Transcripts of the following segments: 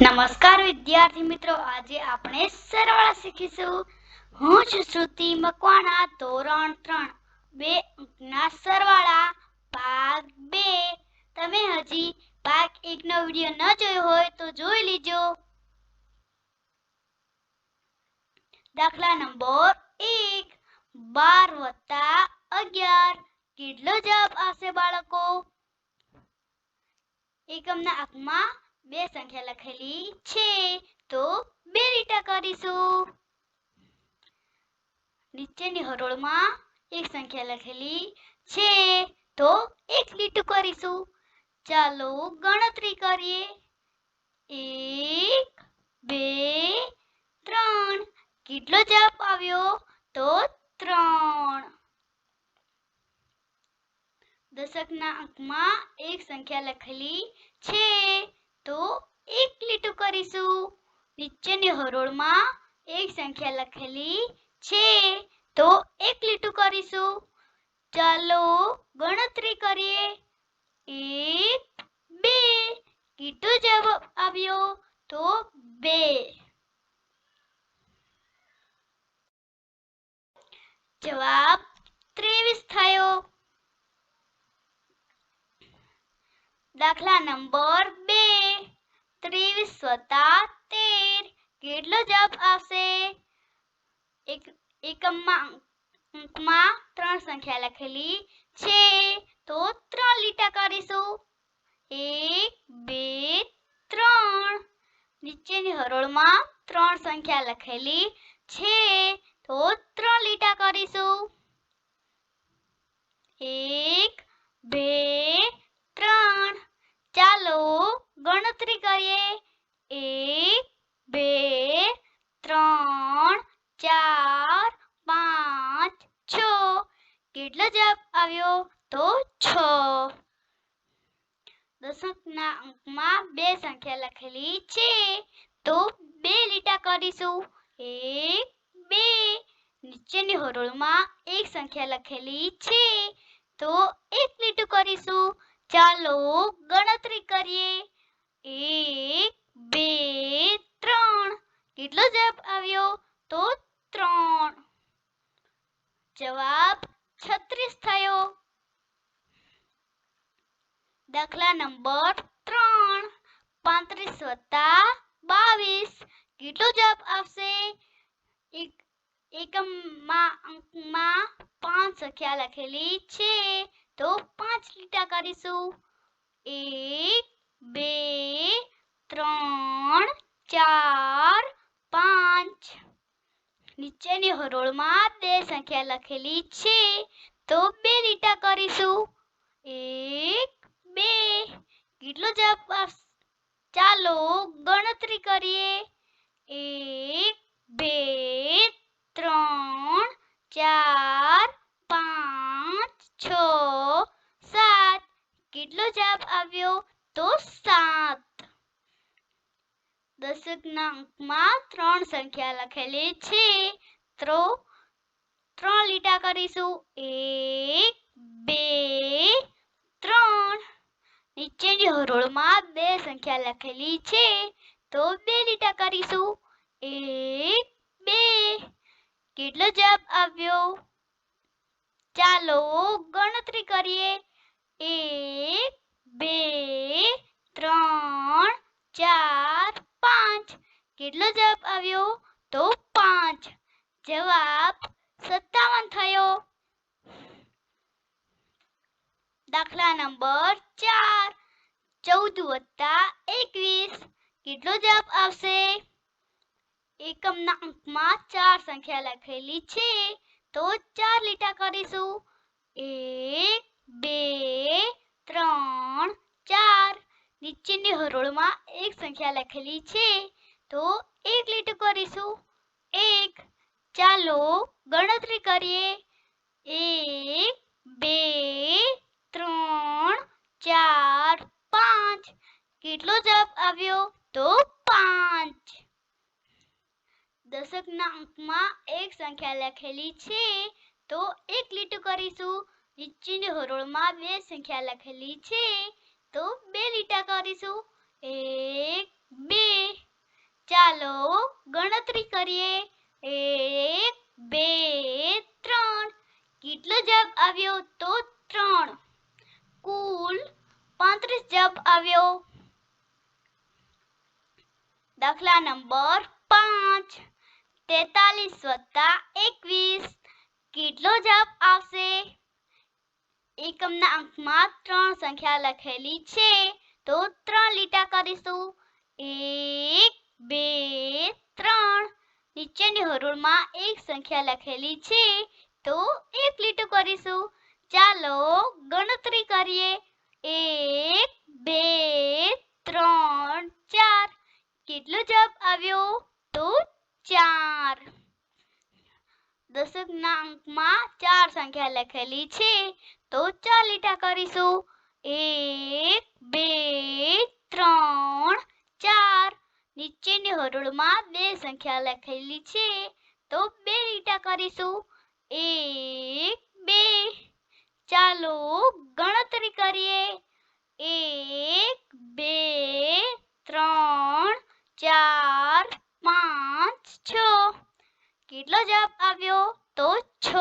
નમસ્કાર વિદ્યાર્થી મિત્રો, આજે આપણે સરવાળા શીખીશું. હું છું શ્રુતિ મકવાણા, ધોરણ ત્રણ. બે અંકના સરવાળા, ભાગ બે. તમે હજી ભાગ એકનો વીડિયો ન જોયો હોય તો જોઈ લીજો. દાખલા નંબર એક. બાર વત્તા અગિયાર. કેટલો જવાબ આવશે બાળકો? એકમના અંકમાં બે સંખ્યા લખેલી છે, તો બે લીટા કરીશું. નીચેની હરોળમાં એક સંખ્યા લખેલી છે, તો એક લીટું કરીશું. ચાલો ગણતરી કરીએ. એક, બે, ત્રણ. કેટલો જવાબ આવ્યો? તો ત્રણ. દશકના અંકમાં એક સંખ્યા લખેલી છે તો એક લીટું કરીશું. નીચેની હરોળમાં એક સંખ્યા લખેલી છે. તો એક લીટું કરીશું. ચાલો ગણતરી કરીએ. એક, બે. કેટલો જવાબ આવ્યો. તો બે. જવાબ ત્રેવીસ થયો. દાખલા નંબર બે. ત્રેવીસ તેર. કેટલો જવાબ આવશે? એક, એકમમાં અંકમાં ત્રણ સંખ્યા લખેલી છે. તો ત્રણ લીટા કરીશું એક, બે, ત્રણ. નીચેની હરોળમાં ત્રણ સંખ્યા લખેલી છે. તો ત્રણ લીટા કરીશું એક, બે, ત્રણ. ચાલો ગણતરી કરીએ. એક, બે, ત્રણ, ચાર, પાંચ, છ. કેટલો જવાબ આવ્યો? તો છ. દશકના અંકમાં બે સંખ્યા લખેલી છે. તો બે લીટા કરીશું એક, બે. નીચેની હરોળમાં એક સંખ્યા લખેલી છે. તો એક લીટું કરીશું. ચાલો ગણતરી કરીએ. એક, બે, ત્રણ. કેટલો જવાબ આવ્યો? તો ત્રણ. જવાબ છત્રીસ થયો. દાખલા નંબર ત્રણ. પાંત્રીસ વત્તા બાવીસ. કેટલો જવાબ આવશે? એક, એકમમાં, અંકમાં પાંચ સંખ્યા લખેલી છે. તો પાંચ લીટા કરીશું એક બે, ત્રણ, ચાર, પાંચ. નીચેની હરોળમાં બે સંખ્યા લખેલી છે. તો બે લીટા કરીશું. એક, બે. કેટલો જવાબ ચાલો ગણતરી કરીએ. એક, બે, ત્રણ, ચાર, પાંચ, છ, સાત. કેટલો જવાબ આવ્યો? તો સાત. દશકના અંકમાં ત્રણ સંખ્યા લખેલી છે. તો ત્રણ લીટા કરીશું. એક, બે, ત્રણ. નીચેની હરોળમાં બે સંખ્યા લખેલી છે. તો બે લીટા કરીશું. એક, બે. કેટલો જવાબ આવ્યો? ચાલો ગણતરી કરીએ. એક, બે ત્રણ ચાર પાંચ કેટલો જવાબ આવ્યો? તો પાંચ. જવાબ સત્તાવન થયો. દાખલા નંબર ચાર. ચૌદ વત્તા એકવીસ. કેટલો જવાબ આવશે? એકમના અંકમાં ચાર સંખ્યા લખેલી છે. તો ચાર લીટા કરીશું. એક, બે, ત્રણ, ચાર. નીચેની હરોળમાં એક સંખ્યા લખેલી છે. તો એક લીટું કરીશું. એક, ચાલો ગણતરી કરીએ. એક, બે, ત્રણ, ચાર, પાંચ. કેટલો જવાબ આવ્યો? તો પાંચ. દશકના અંકમાં એક સંખ્યા લખેલી છે. તો એક લીટું કરીશું. નીચેની હરોળમાં બે સંખ્યા લખેલી છે. તો બે લીટા કરીશું. એક, બે. ચાલો ગણતરી કરીએ. એક, બે, ત્રણ. કેટલો જવાબ આવ્યો? તો ત્રણ. કુલ પાંત્રીસ જવાબ આવ્યો. દાખલા નંબર પાંચ. તેતાલીસ વત્તા એકવીસ. કેટલો જવાબ આવશે? એકમના અંકમાં ત્રણ સંખ્યા લખેલી છે. તો ત્રણ લીટા કરીશું. એક બે, ત્રણ. નીચેની હરોળમાં એક સંખ્યા લખેલી છે, તો એક લીટું કરીશું. ચાલો ગણતરી કરીએ. એક, બે, ત્રણ, ચાર. કેટલો જવાબ આવ્યો? તો ચાર. દશકના અંકમાં ચાર સંખ્યા લખેલી છે, તો ચાર લીટા કરીશું. એક, બે, ત્રણ, ચાર. નીચેની હરોળમાં બે સંખ્યા લખેલી છે. તો બે લીટા કરીશું. એક, બે. ચાલો ગણતરી કરીએ. એક, બે, ત્રણ, ચાર, પાંચ, છ. કેટલો જવાબ આવ્યો? તો છ.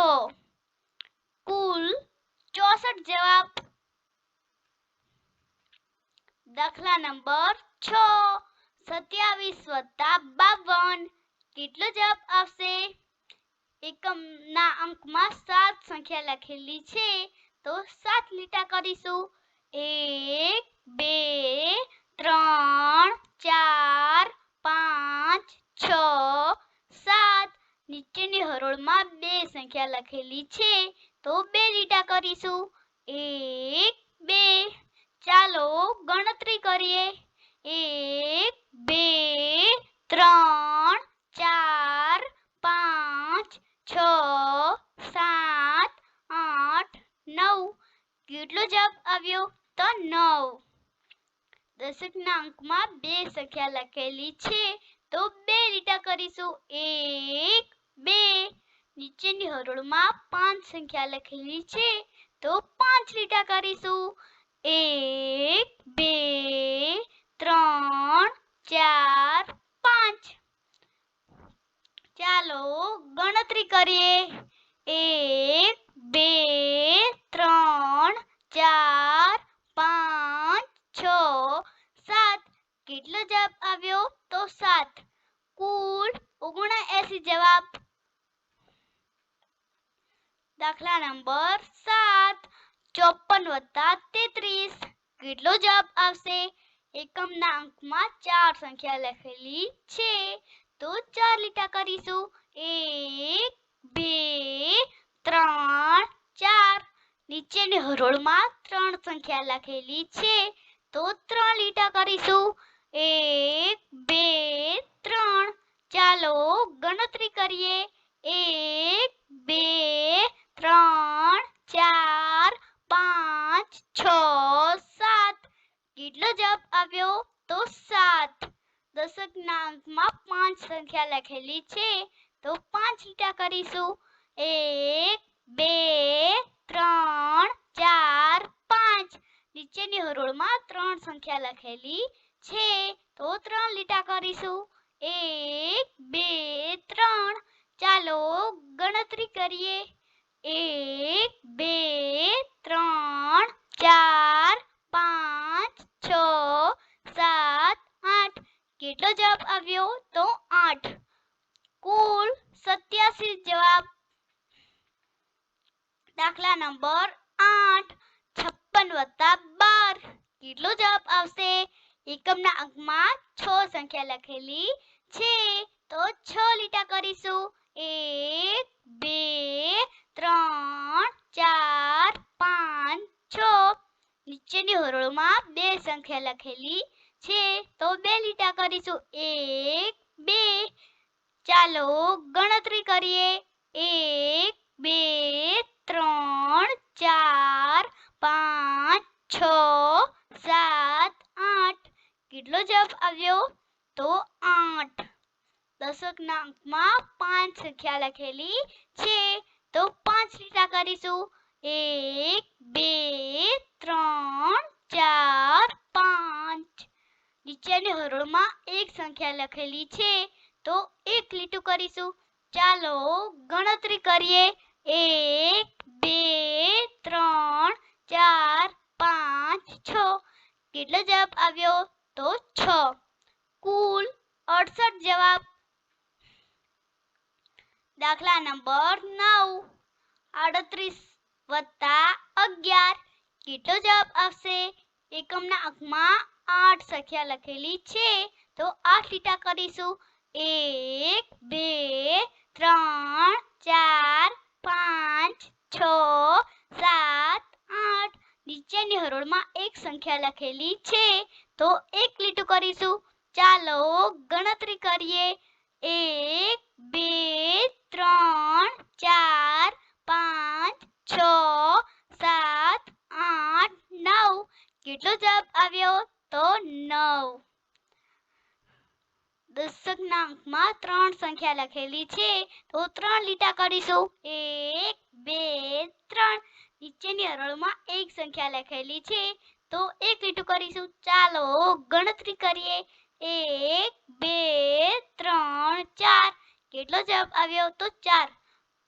કુલ ચોસઠ જવાબ. દાખલા નંબર છ. સત્યાવીસ વત્તા બાવન. કેટલો જવાબ આવશે? એકમના અંકમાં સાત સંખ્યા લખેલી છે. તો સાત લીટા કરીશું. એક, બે, ત્રણ, ચાર, પાંચ, છ, સાત. નીચેની હરોળમાં બે સંખ્યા લખેલી છે. તો બે લીટા કરીશું. એક, બે. ચાલો ગણતરી કરીએ. એક બે, ત્રણ, ચાર, પાંચ, છ, સાત, આઠ, નવ. કેટલો જવાબ આવ્યો? તો નવ. દશકના અંકમાં બે સંખ્યા લખેલી છે. તો બે લીટા કરીશું. એક, બે. નીચેની હરોળમાં પાંચ સંખ્યા લખેલી છે. તો પાંચ લીટા કરીશું. એક, બે, ત્રણ ચાર પાંચ ચાલો ગણતરી કરીએ એક બે ત્રણ ચાર પાંચ છ સાત કેટલો જવાબ આવ્યો તો સાત કુલ ઓગણએસી જવાબ દાખલા નંબર સાત ચોપન વત્તા તેત્રીસ કેટલો જવાબ આવશે એકમના અંકમાં ચાર સંખ્યા લખેલી છે. તો ચાર લીટા કરીશું. એક, બે, ત્રણ, ચાર. નીચેની હરોળમાં ત્રણ સંખ્યા લખેલી છે. તો ત્રણ લીટા કરીશું. એક, બે, ત્રણ. ચાલો ગણતરી કરીએ. એક બે ત્રણ ચાર પાંચ છ સાત કેટલો જવાબ આવ્યો તો સાત દશકના પાંચ સંખ્યા લખેલી છે. તો પાંચ લીટા કરીશું. એક, બે, ત્રણ, ચાર, પાંચ. નીચેની હરોળમાં ત્રણ સંખ્યા લખેલી છે. તો ત્રણ લીટા કરીશું એક બે ત્રણ ચાલો ગણતરી કરીએ એક બે ત્રણ ચાર પાંચ છ સાત આઠ કેટલો જવાબ આવ્યો? તો આઠ. કુલ સત્યાસી જવાબ. દાખલા નંબર આઠ. છપ્પન વત્તા બાર. કેટલો જવાબ આવશે? એકમના અંકમાં છ સંખ્યા લખેલી છે. તો છ લીટા કરીશું. એક, બે, ત્રણ, ચાર, પાંચ, છ. નીચેની હરોળમાં બે સંખ્યા લખેલી છે. તો બે લીટા કરીશું. એક, બે. ચાલો, ગણતરી કરીએ. એક, બે, ત્રણ, ચાર, પાંચ, છ, સાત, આઠ. કેટલો જવાબ આવ્યો? તો આઠ. દશકના અંકમાં પાંચ સંખ્યા લખેલી છે. તો પાંચ લીટા કરીશું. એક, બે, ત્રણ, ચાર, પાંચ. નીચેની હરોળમાં એક સંખ્યા લખેલી છે, તો એક લીટું કરીશું. ચાલો ગણતરી કરીએ. એક, બે, ત્રણ, ચાર, પાંચ, છ. કેટલો જવાબ આવ્યો? તો છ. કુલ અડસઠ જવાબ. દાખલા નંબર નવ. આડત્રીસ વત્તા અગિયાર. કેટલો જવાબ આવશે? એકમના અંકમાં આઠ સંખ્યા લખેલી છે. તો આઠ લીટા કરીશું. એક, બે, ત્રણ, ચાર, પાંચ, છ, સાત, આઠ. નીચેની હરોળમાં એક સંખ્યા લખેલી છે. તો એક લીટું કરીશું. ચાલો ગણતરી કરીએ. એક, બે, ત્રણ, ચાર, પાંચ, છ, સાત, આઠ, નવ. કેટલો જવાબ આવ્યો? તો નવ. દશકના અંકમાં ત્રણ સંખ્યા લખેલી છે. તો ત્રણ લીટા કરીશું. એક, બે, ત્રણ. નીચેની હરોળમાં એક સંખ્યા લખેલી છે. તો એક લીટું કરીશું. ચાલો ગણતરી કરીએ. એક, બે, ત્રણ, ચાર. કેટલો જવાબ આવ્યો? તો ચાર.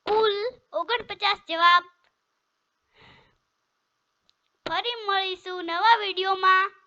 કુલ ઓગણપચાસ જવાબ. ફરી મળીશું નવા વિડીયોમાં.